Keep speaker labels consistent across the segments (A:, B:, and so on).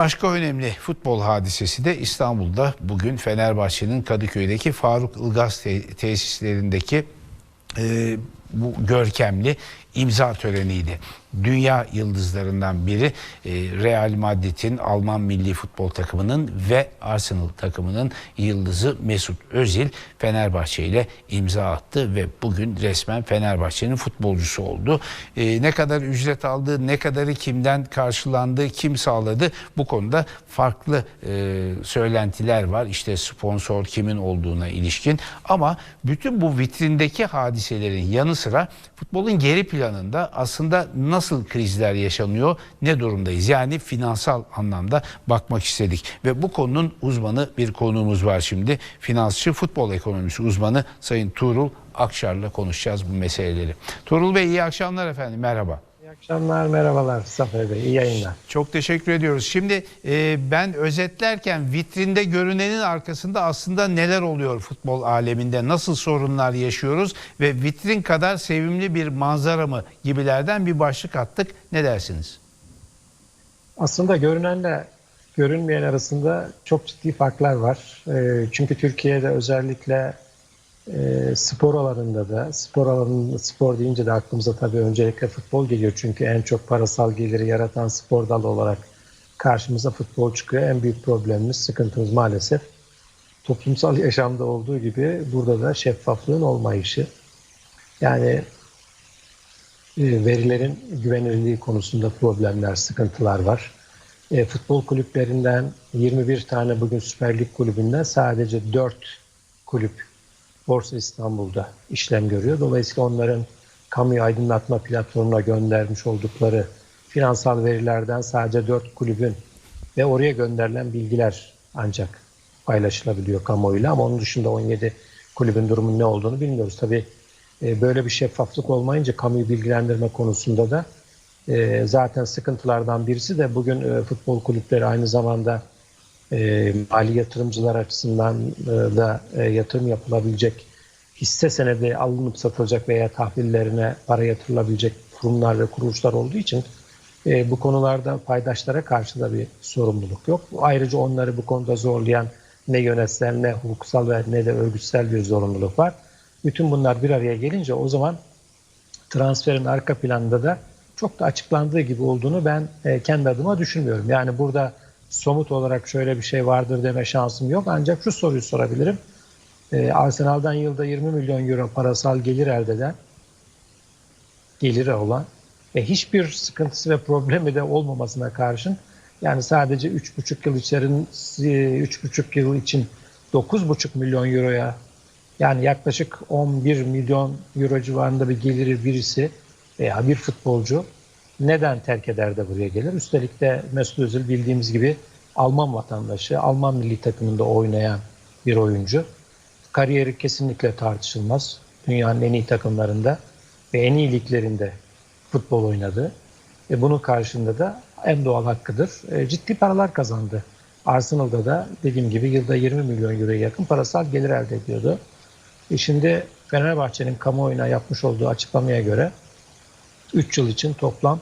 A: Başka önemli futbol hadisesi de İstanbul'da bugün Fenerbahçe'nin Kadıköy'deki Faruk Ilgaz te- tesislerindeki e, bu görkemli imza töreniydi. Dünya yıldızlarından biri e, Real Madrid'in Alman milli futbol takımının ve Arsenal takımının yıldızı Mesut Özil Fenerbahçe ile imza attı ve bugün resmen Fenerbahçe'nin futbolcusu oldu. E, ne kadar ücret aldı, ne kadarı kimden karşılandı, kim sağladı bu konuda farklı e, söylentiler var. İşte sponsor kimin olduğuna ilişkin ama bütün bu vitrindeki hadiselerin yanı sıra futbolun geri planında aslında nasıl krizler yaşanıyor, ne durumdayız? Yani finansal anlamda bakmak istedik ve bu konunun uzmanı bir konuğumuz var şimdi. Finansçı futbol ekonomisi uzmanı Sayın Tuğrul Akşar'la konuşacağız bu meseleleri. Tuğrul Bey iyi akşamlar efendim merhaba.
B: İyi akşamlar, merhabalar Zafer Bey, iyi yayınlar.
A: Çok teşekkür ediyoruz. Şimdi e, ben özetlerken vitrinde görünenin arkasında aslında neler oluyor futbol aleminde, nasıl sorunlar yaşıyoruz ve vitrin kadar sevimli bir manzara mı gibilerden bir başlık attık. Ne dersiniz?
B: Aslında görünenle görünmeyen arasında çok ciddi farklar var. Ee, Çünkü Türkiye'de özellikle e, spor alanında da, spor alanında spor deyince de aklımıza tabii öncelikle futbol geliyor. Çünkü en çok parasal geliri yaratan spor dalı olarak karşımıza futbol çıkıyor. En büyük problemimiz, sıkıntımız maalesef toplumsal yaşamda olduğu gibi burada da şeffaflığın olmayışı. Yani e, verilerin güvenilirliği konusunda problemler, sıkıntılar var. E, futbol kulüplerinden 21 tane bugün Süper Lig kulübünden sadece 4 kulüp Borsa İstanbul'da işlem görüyor. Dolayısıyla onların kamuyu aydınlatma platformuna göndermiş oldukları finansal verilerden sadece 4 kulübün ve oraya gönderilen bilgiler ancak paylaşılabiliyor kamuoyuyla ama onun dışında 17 kulübün durumunun ne olduğunu bilmiyoruz. Tabii e, böyle bir şeffaflık olmayınca kamuyu bilgilendirme konusunda da e, zaten sıkıntılardan birisi de bugün e, futbol kulüpleri aynı zamanda mali yatırımcılar açısından da yatırım yapılabilecek hisse senedi alınıp satılacak veya tahvillerine para yatırılabilecek kurumlar ve kuruluşlar olduğu için e, bu konularda paydaşlara karşı da bir sorumluluk yok. Ayrıca onları bu konuda zorlayan ne yönetsel ne hukuksal ve ne de örgütsel bir zorunluluk var. Bütün bunlar bir araya gelince o zaman transferin arka planında da çok da açıklandığı gibi olduğunu ben e, kendi adıma düşünmüyorum. Yani burada somut olarak şöyle bir şey vardır deme şansım yok. Ancak şu soruyu sorabilirim. E, Arsenal'dan yılda 20 milyon euro parasal gelir elde eden, geliri olan ve hiçbir sıkıntısı ve problemi de olmamasına karşın yani sadece 3,5 yıl içerin 3,5 yıl için 9,5 milyon euroya yani yaklaşık 11 milyon euro civarında bir geliri birisi veya bir futbolcu neden terk eder de buraya gelir? Üstelik de Mesut Özil bildiğimiz gibi Alman vatandaşı, Alman milli takımında oynayan bir oyuncu. Kariyeri kesinlikle tartışılmaz. Dünyanın en iyi takımlarında ve en iyi liglerinde futbol oynadı. Ve bunun karşında da en doğal hakkıdır. E, ciddi paralar kazandı. Arsenal'da da dediğim gibi yılda 20 milyon euroya yakın parasal gelir elde ediyordu. E şimdi Fenerbahçe'nin kamuoyuna yapmış olduğu açıklamaya göre 3 yıl için toplam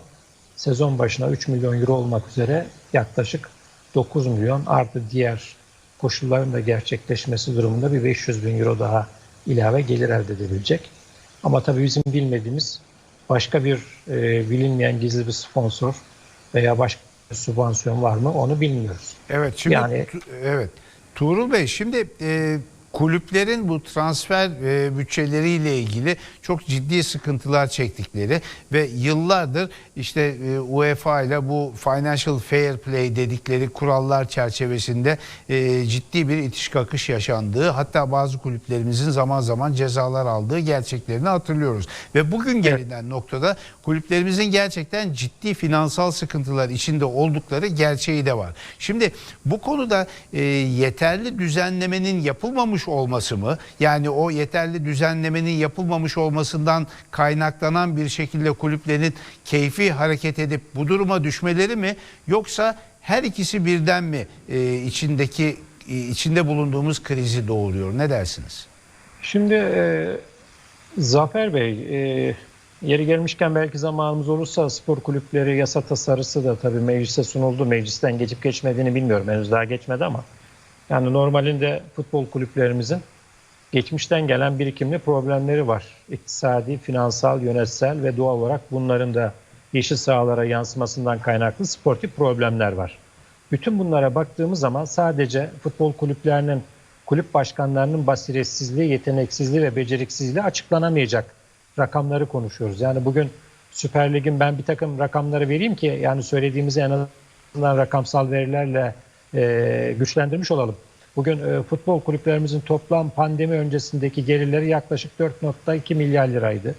B: sezon başına 3 milyon euro olmak üzere yaklaşık 9 milyon artı diğer koşulların da gerçekleşmesi durumunda bir 500 bin euro daha ilave gelir elde edebilecek. Ama tabii bizim bilmediğimiz başka bir e, bilinmeyen gizli bir sponsor veya başka bir sübvansiyon var mı onu bilmiyoruz.
A: Evet şimdi
B: Yani-
A: evet Tuğrul Bey şimdi e, kulüplerin bu transfer e, bütçeleriyle ilgili çok ciddi sıkıntılar çektikleri ve yıllardır işte e, UEFA ile bu financial fair play dedikleri kurallar çerçevesinde e, ciddi bir itiş kakış yaşandığı hatta bazı kulüplerimizin zaman zaman cezalar aldığı gerçeklerini hatırlıyoruz. Ve bugün gelinen noktada kulüplerimizin gerçekten ciddi finansal sıkıntılar içinde oldukları gerçeği de var. Şimdi bu konuda e, yeterli düzenlemenin yapılmamış olması mı? Yani o yeterli düzenlemenin yapılmamış olmasından kaynaklanan bir şekilde kulüplerin keyfi hareket edip bu duruma düşmeleri mi? Yoksa her ikisi birden mi e, içindeki e, içinde bulunduğumuz krizi doğuruyor? Ne dersiniz?
B: Şimdi e, Zafer Bey, e, Yeri gelmişken belki zamanımız olursa spor kulüpleri yasa tasarısı da tabii meclise sunuldu. Meclisten geçip geçmediğini bilmiyorum. Henüz daha geçmedi ama. Yani normalinde futbol kulüplerimizin geçmişten gelen birikimli problemleri var. İktisadi, finansal, yönetsel ve doğal olarak bunların da yeşil sahalara yansımasından kaynaklı sportif problemler var. Bütün bunlara baktığımız zaman sadece futbol kulüplerinin, kulüp başkanlarının basiretsizliği, yeteneksizliği ve beceriksizliği açıklanamayacak rakamları konuşuyoruz. Yani bugün Süper Lig'in ben bir takım rakamları vereyim ki yani söylediğimizi en azından rakamsal verilerle e, güçlendirmiş olalım. Bugün e, futbol kulüplerimizin toplam pandemi öncesindeki gelirleri yaklaşık 4.2 milyar liraydı.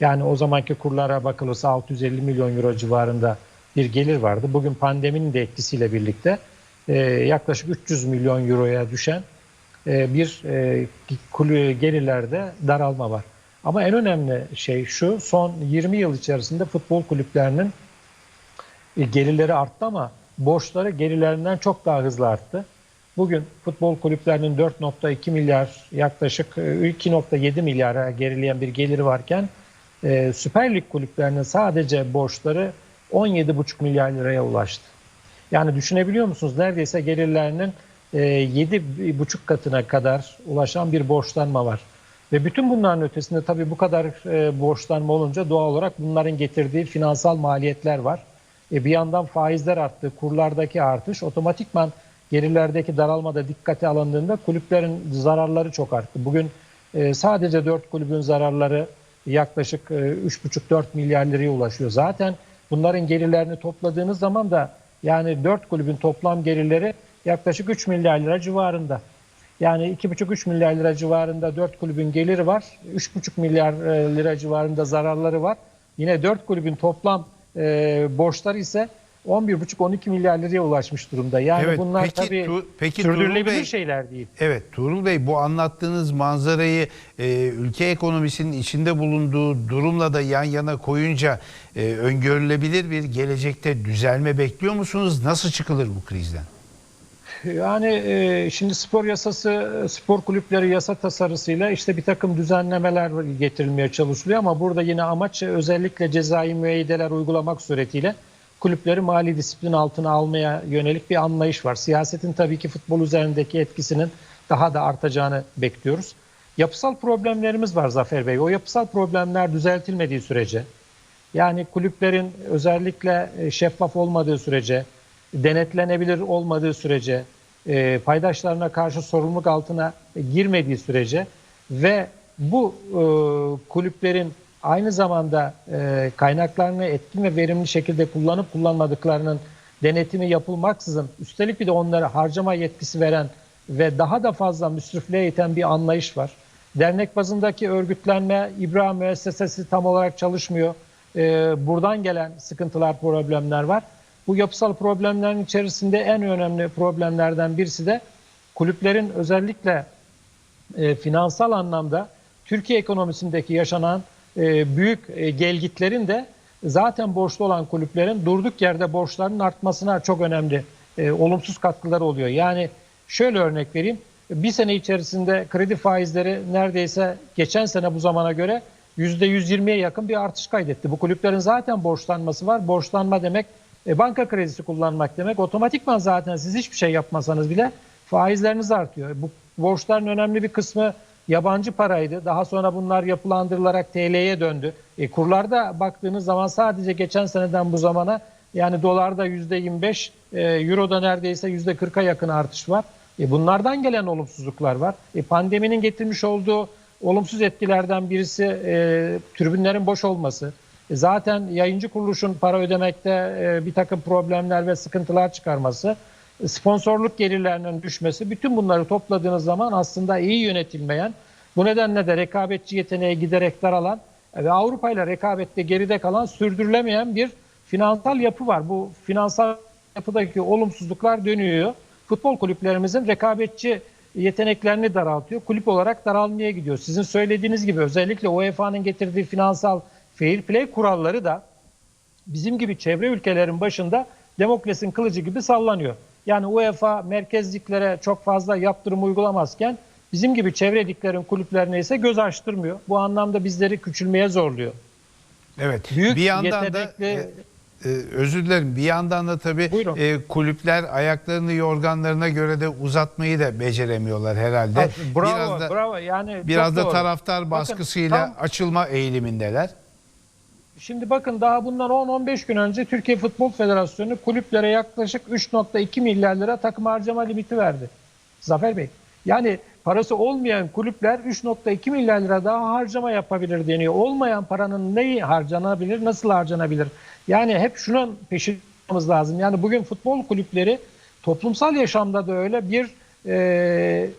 B: Yani o zamanki kurlara bakılırsa 650 milyon euro civarında bir gelir vardı. Bugün pandeminin de etkisiyle birlikte e, yaklaşık 300 milyon euroya düşen bir gelirlerde daralma var. Ama en önemli şey şu, son 20 yıl içerisinde futbol kulüplerinin gelirleri arttı ama borçları gelirlerinden çok daha hızlı arttı. Bugün futbol kulüplerinin 4.2 milyar yaklaşık e, 2.7 milyara gerileyen bir geliri varken e, Süper Lig kulüplerinin sadece borçları 17,5 milyar liraya ulaştı. Yani düşünebiliyor musunuz? Neredeyse gelirlerinin e, 7,5 katına kadar ulaşan bir borçlanma var. Ve bütün bunların ötesinde tabii bu kadar e, borçlanma olunca doğal olarak bunların getirdiği finansal maliyetler var. E, bir yandan faizler arttı, kurlardaki artış otomatikman gelirlerdeki daralmada dikkate alındığında kulüplerin zararları çok arttı. Bugün e, sadece 4 kulübün zararları yaklaşık e, 3,5-4 milyar liraya ulaşıyor. Zaten bunların gelirlerini topladığınız zaman da yani 4 kulübün toplam gelirleri yaklaşık 3 milyar lira civarında. Yani 2,5-3 milyar lira civarında 4 kulübün geliri var. 3,5 milyar e, lira civarında zararları var. Yine 4 kulübün toplam e, borçları ise 11,5-12 milyar liraya ulaşmış durumda. Yani
A: Evet,
B: bunlar
A: peki
B: tabii
A: Tu- peki Tuğrul
B: sürdürülebilir
A: Bey-
B: şeyler değil.
A: Evet Tuğrul Bey bu anlattığınız manzarayı e, ülke ekonomisinin içinde bulunduğu durumla da yan yana koyunca e, öngörülebilir bir gelecekte düzelme bekliyor musunuz? Nasıl çıkılır bu krizden?
B: Yani e, şimdi spor yasası, spor kulüpleri yasa tasarısıyla işte bir takım düzenlemeler getirilmeye çalışılıyor ama burada yine amaç özellikle cezai müeyyideler uygulamak suretiyle kulüpleri mali disiplin altına almaya yönelik bir anlayış var. Siyasetin tabii ki futbol üzerindeki etkisinin daha da artacağını bekliyoruz. Yapısal problemlerimiz var Zafer Bey. O yapısal problemler düzeltilmediği sürece yani kulüplerin özellikle e, şeffaf olmadığı sürece, denetlenebilir olmadığı sürece, e, paydaşlarına karşı sorumluluk altına girmediği sürece ve bu e, kulüplerin aynı zamanda e, kaynaklarını etkin ve verimli şekilde kullanıp kullanmadıklarının denetimi yapılmaksızın üstelik bir de onlara harcama yetkisi veren ve daha da fazla müsrifliğe iten bir anlayış var. Dernek bazındaki örgütlenme, İBRA müessesesi tam olarak çalışmıyor. Ee, buradan gelen sıkıntılar, problemler var. Bu yapısal problemlerin içerisinde en önemli problemlerden birisi de kulüplerin özellikle e, finansal anlamda Türkiye ekonomisindeki yaşanan e, büyük e, gelgitlerin de zaten borçlu olan kulüplerin durduk yerde borçlarının artmasına çok önemli e, olumsuz katkıları oluyor. Yani şöyle örnek vereyim. Bir sene içerisinde kredi faizleri neredeyse geçen sene bu zamana göre %120'ye yakın bir artış kaydetti. Bu kulüplerin zaten borçlanması var. Borçlanma demek e, banka kredisi kullanmak demek. Otomatikman zaten siz hiçbir şey yapmasanız bile faizleriniz artıyor. Bu borçların önemli bir kısmı yabancı paraydı. Daha sonra bunlar yapılandırılarak TL'ye döndü. E, kurlarda baktığınız zaman sadece geçen seneden bu zamana yani dolarda %25, e, euroda neredeyse %40'a yakın artış var. E, bunlardan gelen olumsuzluklar var. E, pandeminin getirmiş olduğu olumsuz etkilerden birisi e, tribünlerin boş olması. E, zaten yayıncı kuruluşun para ödemekte e, bir takım problemler ve sıkıntılar çıkarması, e, sponsorluk gelirlerinin düşmesi, bütün bunları topladığınız zaman aslında iyi yönetilmeyen, bu nedenle de rekabetçi yeteneğe giderek daralan ve Avrupa ile rekabette geride kalan sürdürülemeyen bir finansal yapı var. Bu finansal yapıdaki olumsuzluklar dönüyor. Futbol kulüplerimizin rekabetçi yeteneklerini daraltıyor. Kulüp olarak daralmaya gidiyor. Sizin söylediğiniz gibi özellikle UEFA'nın getirdiği finansal fair play kuralları da bizim gibi çevre ülkelerin başında Demokles'in kılıcı gibi sallanıyor. Yani UEFA merkezliklere çok fazla yaptırım uygulamazken bizim gibi çevre liglerin kulüplerine ise göz açtırmıyor. Bu anlamda bizleri küçülmeye zorluyor.
A: Evet.
B: Büyük,
A: bir yandan
B: yetenekli-
A: da e, e, özür dilerim. Bir yandan da tabii
B: Buyurun.
A: e, kulüpler ayaklarını yorganlarına göre de uzatmayı da beceremiyorlar herhalde.
B: Tabii, bravo,
A: biraz da
B: bravo. Yani
A: biraz da
B: doğru.
A: taraftar
B: Bakın,
A: baskısıyla
B: tam-
A: açılma eğilimindeler.
B: Şimdi bakın daha bundan 10-15 gün önce Türkiye Futbol Federasyonu kulüplere yaklaşık 3.2 milyar lira takım harcama limiti verdi. Zafer Bey. Yani parası olmayan kulüpler 3.2 milyar lira daha harcama yapabilir deniyor. Olmayan paranın neyi harcanabilir, nasıl harcanabilir? Yani hep şunun peşindeyiz lazım. Yani bugün futbol kulüpleri toplumsal yaşamda da öyle bir e,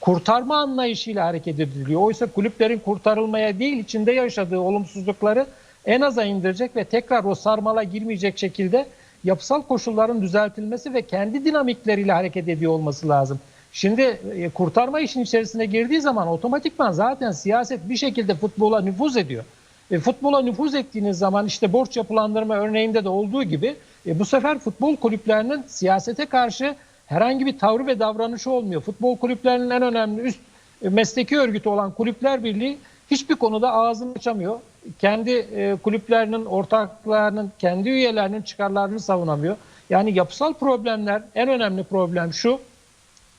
B: kurtarma anlayışıyla hareket ediliyor. Oysa kulüplerin kurtarılmaya değil içinde yaşadığı olumsuzlukları en aza indirecek ve tekrar o sarmala girmeyecek şekilde yapısal koşulların düzeltilmesi ve kendi dinamikleriyle hareket ediyor olması lazım. Şimdi e, kurtarma işin içerisine girdiği zaman otomatikman zaten siyaset bir şekilde futbola nüfuz ediyor. E, futbola nüfuz ettiğiniz zaman işte borç yapılandırma örneğinde de olduğu gibi e, bu sefer futbol kulüplerinin siyasete karşı herhangi bir tavrı ve davranışı olmuyor. Futbol kulüplerinin en önemli üst e, mesleki örgütü olan Kulüpler Birliği hiçbir konuda ağzını açamıyor. Kendi e, kulüplerinin, ortaklarının, kendi üyelerinin çıkarlarını savunamıyor. Yani yapısal problemler, en önemli problem şu.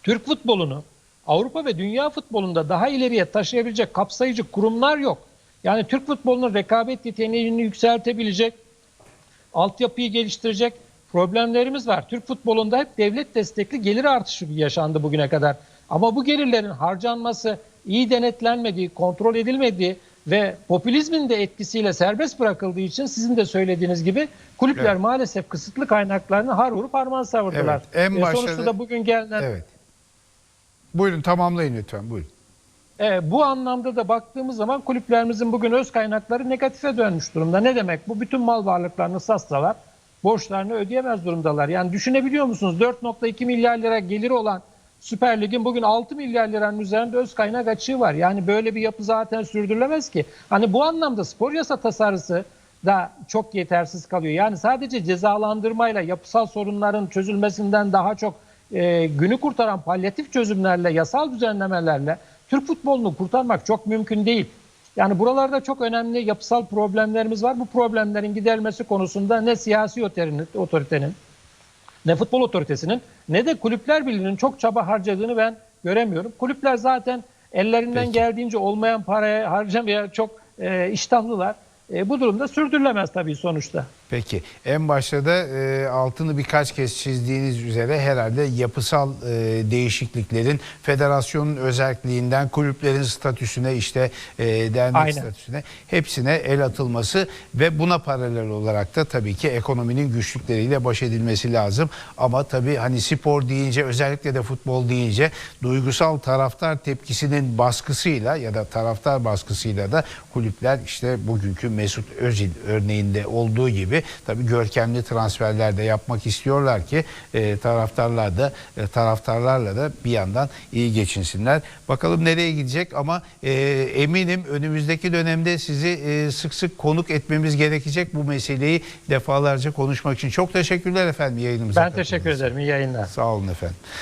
B: Türk futbolunu Avrupa ve dünya futbolunda daha ileriye taşıyabilecek kapsayıcı kurumlar yok. Yani Türk futbolunun rekabet yeteneğini yükseltebilecek, altyapıyı geliştirecek problemlerimiz var. Türk futbolunda hep devlet destekli gelir artışı yaşandı bugüne kadar. Ama bu gelirlerin harcanması iyi denetlenmediği, kontrol edilmediği ve popülizmin de etkisiyle serbest bırakıldığı için sizin de söylediğiniz gibi kulüpler
A: Evet.
B: maalesef kısıtlı kaynaklarını har vurup harman savurdular.
A: Evet, en
B: E,
A: başta
B: sonuçta
A: da-
B: da bugün gelinen
A: Evet. Buyurun tamamlayın lütfen. Buyurun.
B: E, bu anlamda da baktığımız zaman kulüplerimizin bugün öz kaynakları negatife dönmüş durumda. Ne demek? Bu bütün mal varlıklarını satsalar borçlarını ödeyemez durumdalar. Yani düşünebiliyor musunuz? 4.2 milyar lira geliri olan Süper Lig'in bugün 6 milyar liranın üzerinde öz kaynak açığı var. Yani böyle bir yapı zaten sürdürülemez ki. Hani bu anlamda spor yasa tasarısı da çok yetersiz kalıyor. Yani sadece cezalandırmayla yapısal sorunların çözülmesinden daha çok e, günü kurtaran palyatif çözümlerle, yasal düzenlemelerle Türk futbolunu kurtarmak çok mümkün değil. Yani buralarda çok önemli yapısal problemlerimiz var. Bu problemlerin giderilmesi konusunda ne siyasi otoritenin, ne futbol otoritesinin ne de kulüpler birliğinin çok çaba harcadığını ben göremiyorum. Kulüpler zaten ellerinden
A: Peki.
B: geldiğince olmayan paraya harcamaya çok e, iştahlılar. E, bu durumda sürdürülemez tabii sonuçta.
A: Peki en başta da e, altını birkaç kez çizdiğiniz üzere herhalde yapısal e, değişikliklerin federasyonun özelliğinden kulüplerin statüsüne işte e, dernek
B: Aynen.
A: statüsüne hepsine el atılması ve buna paralel olarak da tabii ki ekonominin güçlükleriyle baş edilmesi lazım. Ama tabii hani spor deyince özellikle de futbol deyince duygusal taraftar tepkisinin baskısıyla ya da taraftar baskısıyla da kulüpler işte bugünkü Mesut Özil örneğinde olduğu gibi tabii görkemli transferler de yapmak istiyorlar ki e, taraftarlar da e, taraftarlarla da bir yandan iyi geçinsinler. Bakalım nereye gidecek ama e, eminim önümüzdeki dönemde sizi e, sık sık konuk etmemiz gerekecek bu meseleyi defalarca konuşmak için. Çok teşekkürler efendim yayınımıza.
B: Ben teşekkür ederim. İyi yayınlar.
A: Sağ olun efendim.